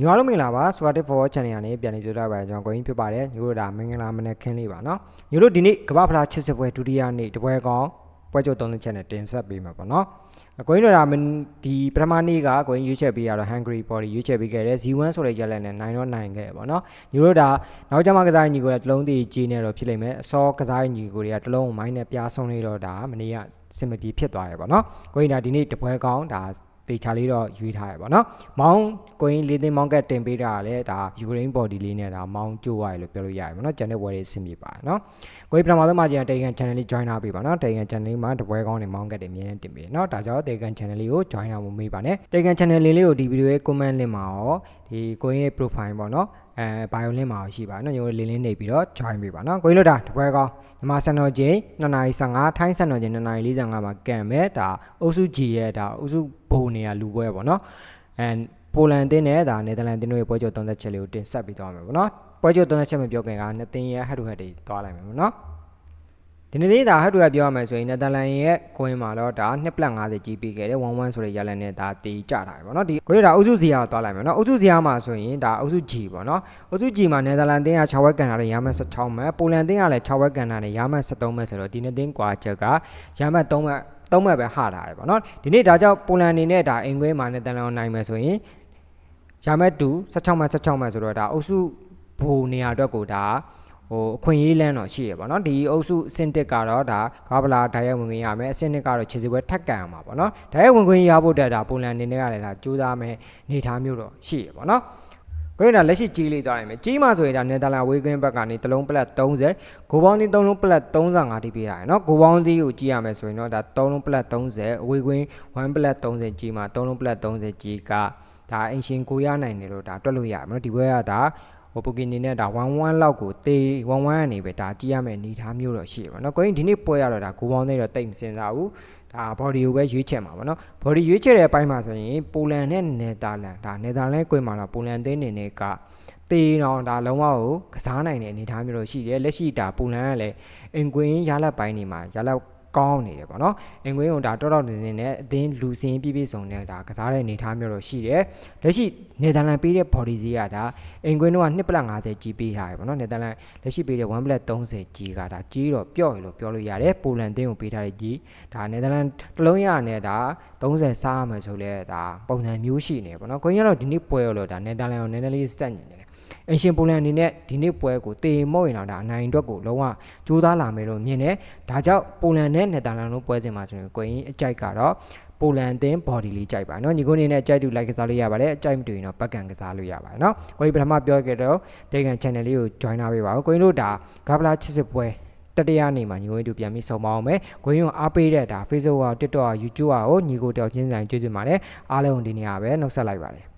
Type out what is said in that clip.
ညီအားလုံးမင်္ဂလာပါ Squatic Forward Channel ကနေပြန်နေကြတာပါကျွန်တော်ကိုင်းဖြစ်ပါတယ်ညီတို့ဒါမင်္ဂလာမနက်ခင်းလေးပါနော်ညီတို့ဒီနေ့ကမ္ဘာဖလားချစ်စစ်ပွဲဒုတိယနေ့တပွဲကောင်ပွဲကြိုသုံးတဲ့ channel တင်ဆက်ပေးမှာပေါ့နော်ကိုင်းတို့ဒါဒီပထမနေ့ကကိုင်းရွေးချယ်ပေးရတော့ Hungry Body ရွေးချယ်ပေးခဲ့တယ် Z1 ဆိုတဲ့ရက်လက်နဲ့နိုင်တော့နိုင်ခဲ့ပေါ့နော်ညီတို့ဒါနောက်ကျမှကစားညီကိုလည်းတလုံးတည်းကြီးနေတော့ဖြစ်လိမ့်မယ်အစောကစားညီကိုတွေကတလုံးမိုင်းနဲ့ပြားဆုံးလေးတော့ဒါမနေ့ကစင်မပြေဖြစ်သွားတယ်ပေါ့နော်ကိုင်းဒါဒီနေ့တပွဲကောင်ဒါ တေချာလေးတော့ရွေးထားရပါတော့။မောင်းကိုင်းလေးသိန်းမောင်းကတ်တင်ပေးတာကလည်းဒါယူကရိန်း body လေးနဲ့ဒါမောင်းကျိုးရတယ်လို့ပြောလို့ရတယ်ပေါ့နော်။ကျန်တဲ့ဝယ်တွေအဆင်ပြေပါတယ်နော်။ကိုင်းပထမဆုံးမှကျန်တေကန် channel လေး join ထားပေးပါနော်။တေကန် channel လေးမှာတပွဲကောင်းနေမောင်းကတ်တွေအမြဲတမ်းတင်ပေးနော်။ဒါကြောင့်တေကန် channel လေးကို join အောင်မမေးပါနဲ့။တေကန် channel လေးလေးကိုဒီဗီဒီယိုရဲ့ comment link မှာရောဒီကိုင်းရဲ့ profile ပေါ့နော်။အဲ bio link မှာရောရှိပါနော်။ညိုလင်းလင်းနေပြီးတော့ join ပေးပါနော်။ကိုင်းလို့ဒါတပွဲကောင်းမြန်မာစံတော်ချိန်2:15ထိုင်းစံတော်ချိန်2:45မှာကန်မဲ့ဒါအုပ်စု G ရဲ့ဒါအုပ်စုဘုံနေရလူပွဲပေါ့နော်။ and ပိုလန်တင်းနဲ့ဒါနယ်သာလန်တင်းတို့ရဲ့ပွဲကြိုသုံးသက်ချက်လေးကိုတင်ဆက်ပြီးသွားမယ်ပေါ့နော်။ပွဲကြိုသုံးသက်ချက်မပြောခင်ကနှစ်တင်းရဲ့ head to head တွေသွားလိုက်မယ်ပေါ့နော်။ ဒီနေ့သေးဒါ head to head ပြောရမယ်ဆိုရင်နယ်သာလန်ရဲ့ကိုင်းမှာတော့ဒါ2.50ကြီးပြီးခဲ့တယ်1-1ဆိုတဲ့ရလန်နဲ့ဒါတီးကြတာပဲပေါ့နော်ဒီကိုရဒါအုပ်စုဇီယာကိုသွားလိုက်မယ်နော်အုပ်စုဇီယာမှာဆိုရင်ဒါအုပ်စု G ပေါ့နော်အုပ်စု G မှာနယ်သာလန်တင်းက6ဝက်ကန်တာနဲ့ရမှတ်16မှတ်ပိုလန်တင်းကလည်း6ဝက်ကန်တာနဲ့ရမှတ်73မှတ်ဆိုတော့ဒီနေ့တင်းကွာချက်ကရမှတ်3မှတ်3မှတ်ပဲဟာတာပဲပေါ့နော်ဒီနေ့ဒါကြောင့်ပိုလန်အနေနဲ့ဒါအင်ကွဲမှာနယ်သာလန်ကိုနိုင်မယ်ဆိုရင်ရမှတ်2 16မှတ်16မှတ်ဆိုတော့ဒါအုပ်စုဘိုနေရာအတွက်ကိုဒါ ဟိုအခွင့်အရေးလမ်းတော့ရှိရပါတော့ဒီအုပ်စုအဆင့်တစ်ကတော့ဒါကဘာလာဓာတ်ရိုက်ဝင်ခွင့်ရမယ်အဆင့်နှစ်ကတော့ခြေစပွဲထက်ကန်အောင်ပါပေါ့နော်ဓာတ်ရိုက်ဝင်ခွင့်ရဖို့တက်ဒါပိုလန်အနေနဲ့ကလည်းဒါစူးစမ်းမယ်နေထားမျိုးတော့ရှိရပါတော့ကိုရင်ဒါလက်ရှိကြီးလေးသွားနိုင်မယ်ကြီးမှဆိုရင်ဒါနယ်သာလန်ဝေးကွင်းဘက်ကနေတလုံးပလက်30ဂိုပေါင်းသီး3လုံးပလက်35တိပေးတာရယ်နော်ဂိုပေါင်းသီးကိုကြီးရမယ်ဆိုရင်တော့ဒါ3လုံးပလက်30အဝေးကွင်း1ပလက်30ကြီးမှ3လုံးပလက်30ကြီးကဒါအင်ရှင်ကိုရနိုင်တယ်လို့ဒါတွက်လို့ရတယ်နော်ဒီဘက်ကဒါ ဟိုပိုကီနေနဲ့ဒါ11လောက်ကိုတေး11ကနေပဲဒါကြည့်ရမယ်အနေထားမျိုးတော့ရှိရပါတော့ကိုရင်ဒီနေ့ပွဲရတော့ဒါဂိုပေါင်းသေးတော့တိတ်မစင်စားဘူးဒါ body ကိုပဲရွေးချယ်မှာပေါ့နော် body ရွေးချယ်တဲ့အပိုင်းမှာဆိုရင်ပိုလန်နဲ့နယ်သာလန်ဒါနယ်သာလန်ကွင်းမှာတော့ပိုလန်သင်းနေနဲ့ကတေးတော့ဒါလုံးဝကိုကစားနိုင်တဲ့အနေအထားမျိုးတော့ရှိတယ်လက်ရှိဒါပိုလန်ကလည်းအင်ကွင်းရလက်ပိုင်းနေမှာရလက် ကောင်းနေတယ်ပေါ့နော်အင်ကွင်းကဒါတော်တော်နေနေနဲ့အသင်းလူစင်းပြည့်ပြည့်စုံနဲ့ဒါကစားတဲ့အနေအထားမျိုးတော့ရှိတယ်လက်ရှိနယ်သာလန်ပေးတဲ့ body ဈေးကဒါအင်ကွင်းတော့2.50ကြီးပေးထားတယ်ပေါ့နော်နယ်သာလန်လက်ရှိပေးတဲ့1.30ကြီးကဒါကြီးတော့ပြော့ရလို့ပြောလို့ရတယ်ပိုလန်တင်းကိုပေးထားတဲ့ကြီးဒါနယ်သာလန်တစ်လုံးရနဲ့ဒါ30စားရမယ်ဆိုလဲဒါပုံစံမျိုးရှိနေပေါ့နော်ကိုင်းကတော့ဒီနေ့ပွဲရောလို့ဒါနယ်သာလန်ကိုနည်းနည်းလေးစတက်နေတယ် အင်ရှင်ပိုလန်အနေနဲ့ဒီနေ့ပွဲကိုတေမော့ရင်တော့ဒါအနိုင်အတွက်ကိုလုံးဝကြိုးစားလာမယ်လို့မြင်တယ်ဒါကြောင့်ပိုလန်နဲ့နယ်သာလန်တို့ပွဲစဉ်မှာဆိုရင်ကိုင်းအကြိုက်ကတော့ပိုလန်တင်း body လေးကြိုက်ပါเนาะညီကိုအနေနဲ့ကြိုက်တူ like ကစားလို့ရပါတယ်အကြိုက်မတူရင်တော့ပတ်ကန်ကစားလို့ရပါတယ်เนาะကိုကြီးပထမပြောခဲ့တော့တေကန် channel လေးကို join ထားပေးပါဦးကိုကြီးတို့ဒါဂါဗလာချစ်စစ်ပွဲတတိယနေ့မှာညီကိုတို့ပြန်ပြီးဆုံပါအောင်မယ်ကိုရင်အားပေးတဲ့ဒါ Facebook က TikTok က YouTube ကကိုညီကိုတယောက်ချင်းဆိုင်ကြွေးကြပါတယ်အားလုံးဒီနေ့ကပဲနှုတ်ဆက်လိုက်ပါတယ်